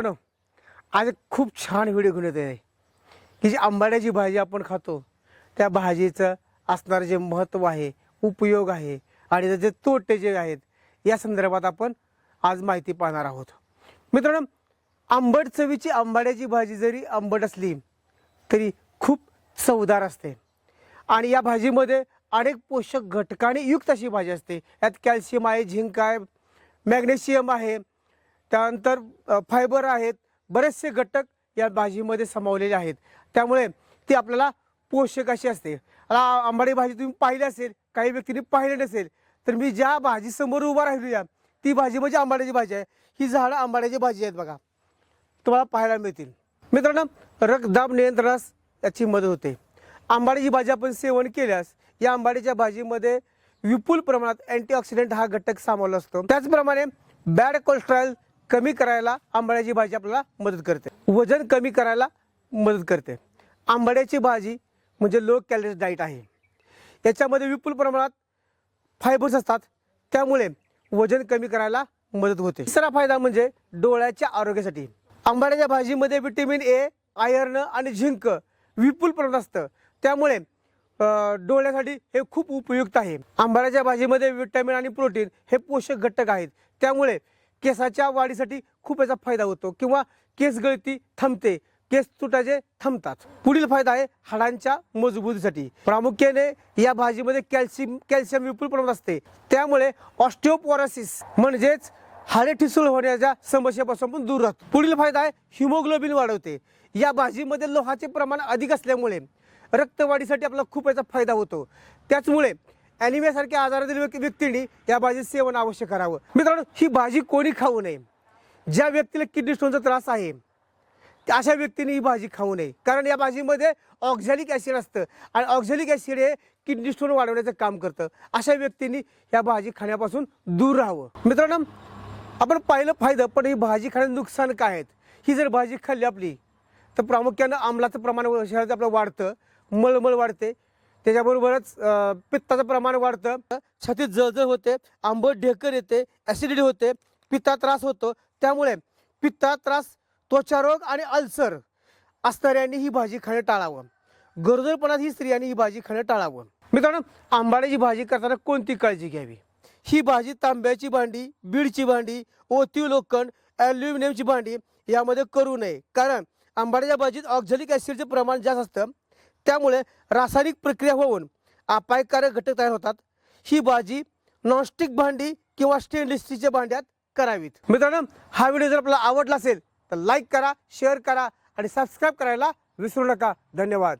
Madam आज खूप छान व्हिडिओ घेऊन येते की जी आंबाड्याची भाजी आपण खातो त्या भाजीचं असणारं जे महत्त्व आहे उपयोग आहे आणि त्याचे तोटे जे आहेत या संदर्भात आपण आज माहिती पाहणार आहोत. मित्रांनो आंबट चवीची आंबाड्याची भाजी जरी आंबट असली तरी खूप चवदार असते. आणि या भाजीमध्ये अनेक पोषक घटकाने युक्त अशी भाजी असते. यात कॅल्शियम आहे झिंक आहे मॅग्नेशियम आहे त्यानंतर फायबर आहेत. बरेचसे घटक या भाजीमध्ये समावलेले आहेत. त्यामुळे ती आपल्याला पोषक अशी असते. आता आंबाडी भाजी तुम्ही पाहिली असेल काही व्यक्तीने पाहिली नसेल तर मी ज्या भाजीसमोर उभा राहिलो या ती भाजी म्हणजे आंबाड्याची भाजी आहे. ही झाडं आंबाड्याची भाजी आहेत बघा. तुम्हाला पाहायला मिळतील. मित्रांनो रक्तदाब नियंत्रणास याची मदत होते. आंबाडीची भाजी आपण सेवन केल्यास या आंबाडीच्या भाजीमध्ये विपुल प्रमाणात अँटीऑक्सिडंट हा घटक सामावला असतो. त्याचप्रमाणे बॅड कोलेस्ट्रॉल कमी करायला आंबाड्याची भाजी आपल्याला मदत करते. वजन कमी करायला मदत करते. आंबाड्याची भाजी म्हणजे लो कॅलरीज डाईट आहे. याच्यामध्ये विपुल प्रमाणात फायबर्स असतात. त्यामुळे वजन कमी करायला मदत होते. तिसरा फायदा म्हणजे डोळ्याच्या आरोग्यासाठी. आंबाड्याच्या भाजीमध्ये व्हिटॅमिन ए आयर्न आणि झिंक विपुल प्रमाणात असतं. त्यामुळे डोळ्यासाठी हे खूप उपयुक्त आहे. आंबाड्याच्या भाजीमध्ये व्हिटॅमिन आणि प्रोटीन हे पोषक घटक आहेत. त्यामुळे केसाच्या वाढीसाठी खूप याचा फायदा होतो किंवा केस गळती थांबते केस तुटाचे थांबतात. पुढील फायदा आहे हाडांच्या मजबूतीसाठी. प्रामुख्याने या भाजीमध्ये कॅल्शियम कॅल्शियम विपुल प्रमाणात असते. त्यामुळे ऑस्टिओपोरोसिस म्हणजेच हाडे ठिसूळ होण्याच्या समस्येपासून पण दूर राहतो. पुढील फायदा आहे हिमोग्लोबिन वाढवते. या भाजीमध्ये लोहाचे प्रमाण अधिक असल्यामुळे रक्तवाढीसाठी आपला खूप याचा फायदा होतो. त्याचमुळे ॲनिमियासारख्या आजारातील व्यक्ती- व्यक्तींनी या भाजीचं सेवन अवश्य करावं. मित्रांनो ही भाजी कोणी खाऊ नये. ज्या व्यक्तीला किडनी स्टोनचा त्रास आहे अशा व्यक्तीने ही भाजी खाऊ नये. कारण या भाजीमध्ये ऑक्झॅलिक ॲसिड असतं आणि ऑक्झॅलिक ॲसिड हे किडनी स्टोन वाढवण्याचं काम करतं. अशा व्यक्तींनी या भाजी खाण्यापासून दूर राहावं. मित्रांनो आपण पाहिलं फायदं पण ही भाजी खाण्याचं नुकसान काय आहेत? ही जर भाजी खाल्ली आपली तर प्रामुख्यानं आमलाचं प्रमाण शरीरात आपलं वाढतं मळमळ वाढते त्याच्याबरोबरच पित्ताचं प्रमाण वाढतं. छातीत जळजळ होते आंबट ढेकर येते ॲसिडिटी होते पित्ता त्रास होतो. त्यामुळे पित्ता त्रास त्वचारोग आणि अल्सर असणाऱ्यांनी ही भाजी खाणं टाळावं. गरोदरपणात ही स्त्रियांनी ही भाजी खाणं टाळावं. मित्रांनो आंबाड्याची भाजी करताना कोणती काळजी घ्यावी? ही भाजी तांब्याची भांडी बीडची भांडी ओतीव लोखंड ॲल्युमिनियमची भांडी यामध्ये करू नये. कारण आंबाड्याच्या भाजीत ऑक्झॅलिक ॲसिडचे प्रमाण जास्त असतं. त्यामुळे रासायनिक प्रक्रिया होऊन अपायकारक घटक तयार होतात. ही भाजी नॉनस्टिक भांडी किंवा स्टेनलेस स्टीलच्या भांड्यात करावीत. मित्रांनो हा व्हिडिओ जर आपल्याला आवडला असेल तर लाईक करा शेअर करा आणि सबस्क्राईब करायला विसरू नका. धन्यवाद.